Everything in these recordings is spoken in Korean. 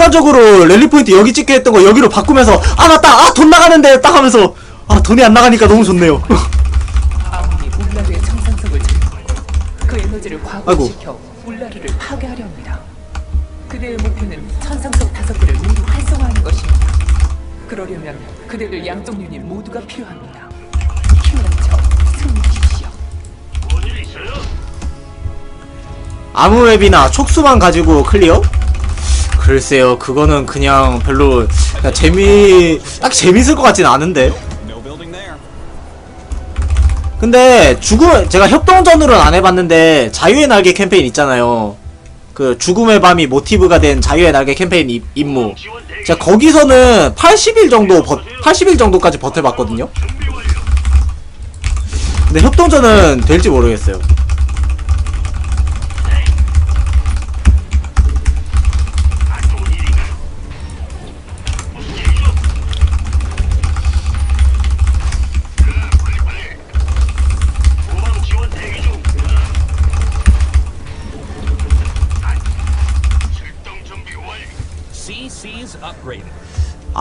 순간적으로 랠리 포인트 여기 찍게 했던 거 여기로 바꾸면서 아 맞다 아 돈 나가는데 딱 하면서 아 돈이 안 나가니까 너무 좋네요 아몬이 울라르의 청산석을 제거하고 그 에너지를 과부시켜 울라르를 파괴하려 합니다. 그대의 목표는 천상석 다섯 개를 모두 활성화하는 것입니다. 그러려면 그대들 양쪽 유닛 모두가 필요합니다. 힘을 합쳐 승리하십시오. 아무 웹이나 촉수만 가지고 클리어? 글쎄요 그거는 그냥 별로 그냥 재미 딱 재밌을 것 같진 않은데. 근데 죽음 제가 협동전으로는 안 해봤는데 자유의 날개 캠페인 있잖아요. 그 죽음의 밤이 모티브가 된 자유의 날개 캠페인 임- 임무. 제가 거기서는 80일 정도 버, 80일 정도까지 버텨봤거든요. 근데 협동전은 될지 모르겠어요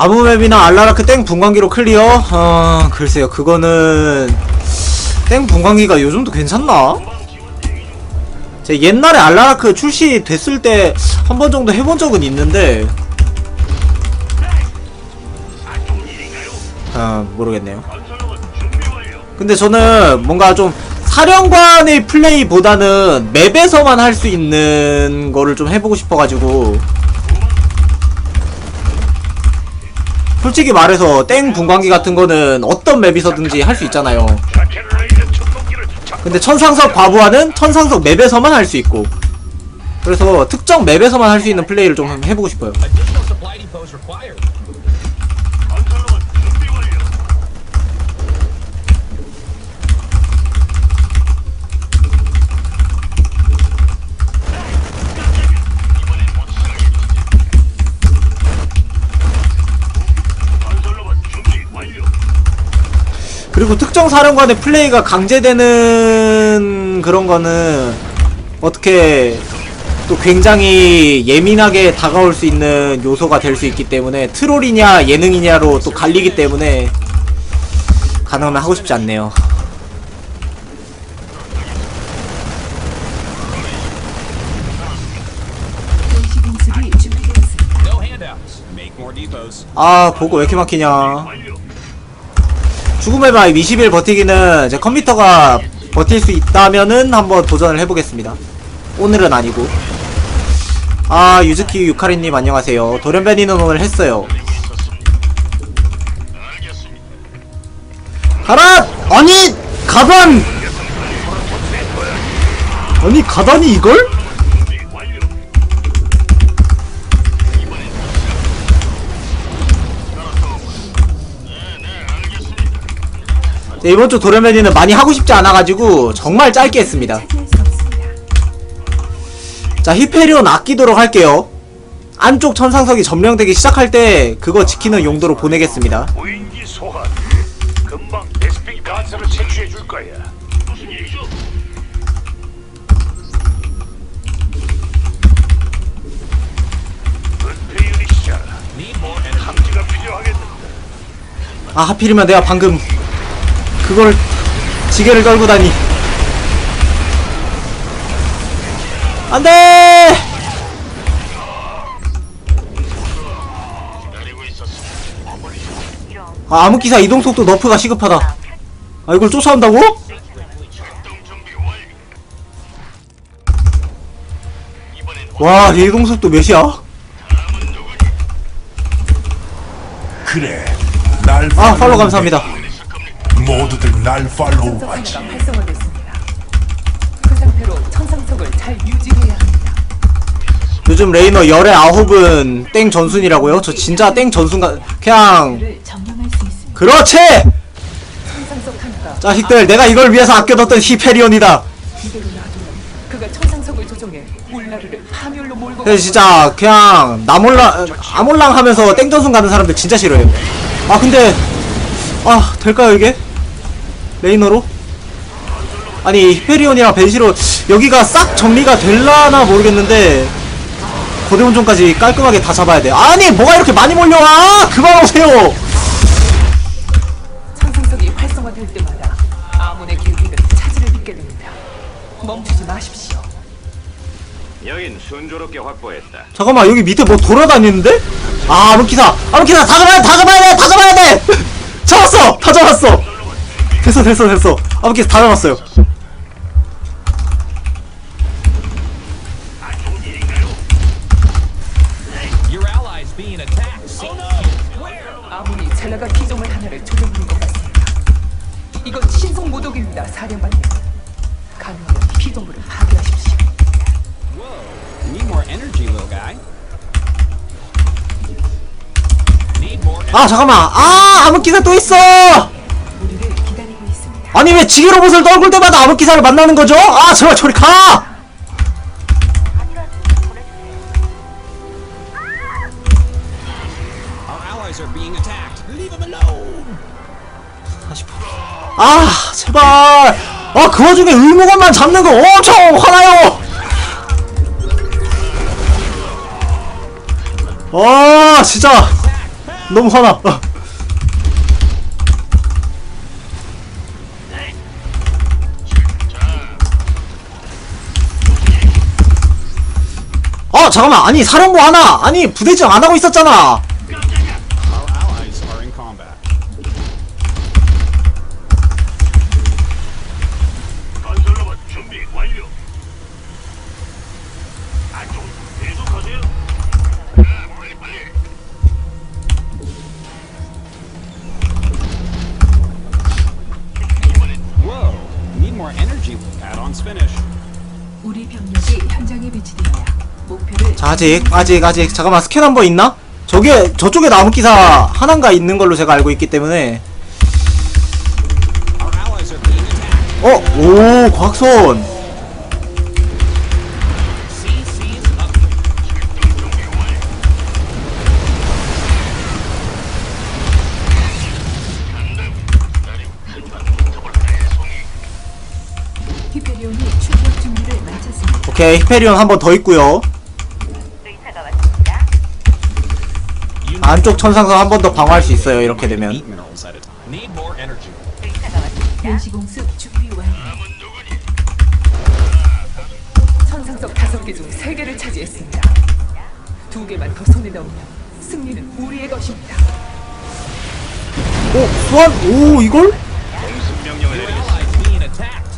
아무맵이나 알라라크 땡 분광기로 클리어? 어 글쎄요 그거는 땡 분광기가 요즘도 괜찮나? 제 옛날에 알라라크 출시됐을 때 한 번 정도 해본 적은 있는데 아 모르겠네요 근데 저는 뭔가 좀 사령관의 플레이보다는 맵에서만 할 수 있는 거를 좀 해보고 싶어가지고 솔직히 말해서 땡 분광기 같은 거는 어떤 맵에서든지 할 수 있잖아요. 근데 천상석 과부하는 천상석 맵에서만 할 수 있고. 그래서 특정 맵에서만 할 수 있는 플레이를 좀 해보고 싶어요. 그리고 특정 사령관의 플레이가 강제되는 그런 거는 어떻게 또 굉장히 예민하게 다가올 수 있는 요소가 될 수 있기 때문에 트롤이냐 예능이냐로 또 갈리기 때문에 가능하면 하고 싶지 않네요. 아 보고 왜 이렇게 막히냐 죽음의 밤 20일 버티기는 제 컴퓨터가 버틸 수 있다면은 한번 도전을 해보겠습니다 오늘은 아니고 아 유즈키 유카리님 안녕하세요 돌연변이는 오늘 했어요 가라! 아니 가단! 아니 가단이 이걸? 네, 이번 주 도레메디는 많이 하고 싶지 않아가지고 정말 짧게 했습니다. 자, 히페리온 아끼도록 할게요. 안쪽 천상석이 점령되기 시작할 때 그거 지키는 용도로 보내겠습니다. 무인기 소환. 금방 베스핀 가스를 채취해 줄 거야. 무슨 일이죠? 은폐 유닛이잖아. Need more energy. 탐지가 필요하겠는데. 아, 하필이면 내가 방금 그걸 지게를 떨고 다니. 안 돼! 기다리고 있었어. 아, 암흑기사 이동 속도 너프가 시급하다. 아, 이걸 쫓아온다고? 와, 얘 이동 속도 몇이야? 그래 날 아, 팔로 감사합니다. 모두들 날 팔로우하지 활성화됐습니다. 그 상태로 천상석을 잘 유지해야 합니다. 요즘 레이너 열의 아홉은 땡 전순이라고요? 저 진짜 땡 전순 가, 그냥, 를 점령할 수 있습니다. 그렇지! 천상석 하나가 자식들, 내가 이걸 위해서 아껴뒀던 히페리온이다. 이대로 놔두면 그가 천상석을 조종해 울라르를 파멸로 몰고 그래서 진짜 그냥 나몰랑 아몰랑 하면서 땡전순 가는 사람들 진짜 싫어요. 아 근데 아 될까요 이게 레이너로? 아니 히페리온이랑 벤시로 여기가 싹 정리가 될라나 모르겠는데 거대 혼종까지 깔끔하게 다 잡아야 돼 아니 뭐가 이렇게 많이 몰려와 그만 오세요 천상석이 활성화될 때마다 아몬의 계획은 차질을 빚게 됩니다. 멈추지 마십시오. 여긴 순조롭게 확보했다. 잠깐만 여기 밑에 뭐 돌아다니는데? 아 암흑기사 암흑기사 다 잡아야 돼 다 잡아야 돼 다 잡아야 돼 잡았어 다 잡았어 됐어 됐어 됐어 암흑기사 다 잡았어요 Your allies being attacked. See? 아몬이 젤라가 피조물 하나를 조종하는 것 같습니다. 이건 신속 모독입니다, 사령관님. 가능하면 피조물을 파괴하십시오. Need more energy, little guy. Need more 아 잠깐만 아 암흑기사 또 있어 아니 왜 지게 로봇을 떨굴 때마다 암흑기사를 만나는 거죠? 아 제발 저리 가! 아 제발! 아그 와중에 의무관만 잡는 거 엄청 화나요! 아 진짜. 너무 화나 잠깐만 아니 사령부 하나 아니 부대장 안 하고 있었잖아 자 아직 아직 아직 잠깐만 스캔 한 번 있나? 저게 저쪽에 나무기사 하나인가 있는 걸로 제가 알고 있기 때문에. 어? 오 과학선. 오케이 히페리온 한 번 더 있고요 안쪽 천상석 한번 더 방어할 수 있어요 이렇게 되면 준비 완료. 천상석 다섯 개 중 세 개를 차지했습니다. 두 개만 더 손에 넣으면 승리는 우리의 것입니다. 오 수완? 오 이걸? 공습 명령을 내리겠습니다.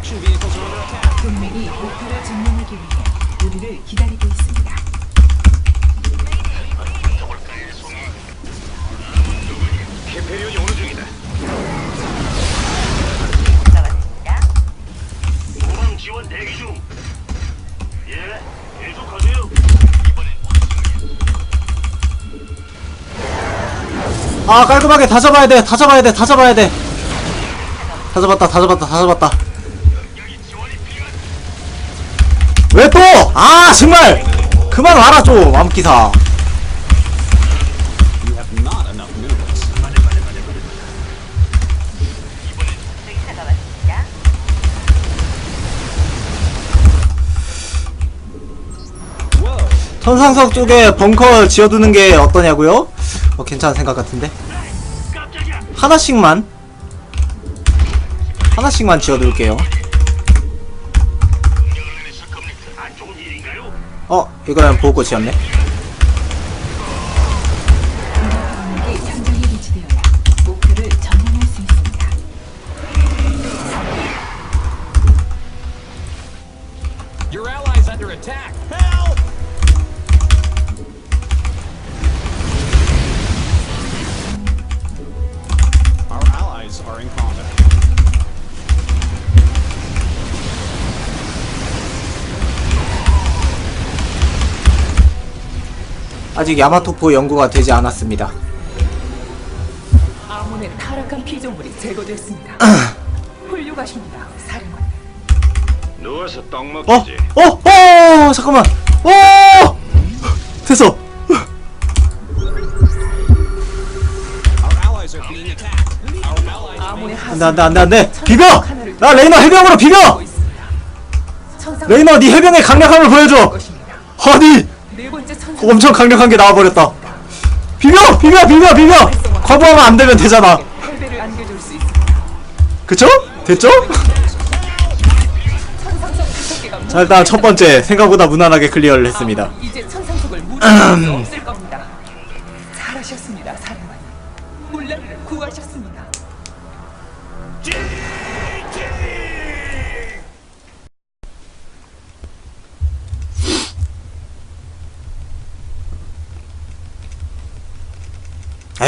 동맹이 목표를 점령하기 위해 우리를 기다리고 있습니다. 히페리온이 오는 중이다. 도망 지원 대기 중. 예, 계속하세요. 아 깔끔하게 다 잡아야 돼다 잡아야 돼다 잡아야 돼다 잡았다 다 잡았다 다 잡았다 왜 또? 아 정말 그만 와라 좀 암기사. 천상석 쪽에 벙커 지어두는 게 어떠냐고요? 어 괜찮은 생각 같은데. 하나씩만 하나씩만 지어둘게요 명령을 내리실 겁니까? 안 좋은 일인가요? 어 이거는 보호꽃이었네 아직 야마토포 연구가 되지 않았습니다 아몬의 타락한 피조물이 제거됐습니다. 훌륭하십니다, 사령관님. 누워서 떡 어? 먹기지. 어? 어? 잠깐만 어! 됐어 아몬의 안돼 안돼 안돼 안돼 비벼 나 레이너 해병으로 비벼 천상 레이너 네 해병의 강력함을 보여줘 것입니다. 아니 네 번째 천상 엄청 강력한 게 나와버렸다 비벼 비벼 비벼 비벼 거부하면 안 되면 되잖아. 그쵸? 됐죠? 자 일단 첫 번째 생각보다 무난하게 클리어를 했습니다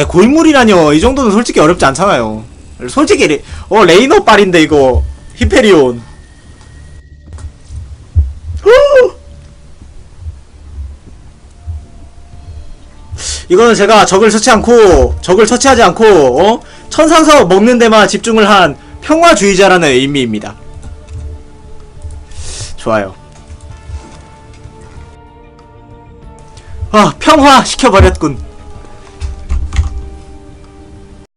아이 고인물이라뇨. 이 정도는 솔직히 어렵지 않잖아요. 솔직히 레, 어 레이너 빨인데 이거. 히페리온. 후! 이거는 제가 적을 처치 않고 적을 처치하지 않고 어? 천상석 먹는 데만 집중을 한 평화주의자라는 의미입니다. 좋아요. 아 평화 시켜버렸군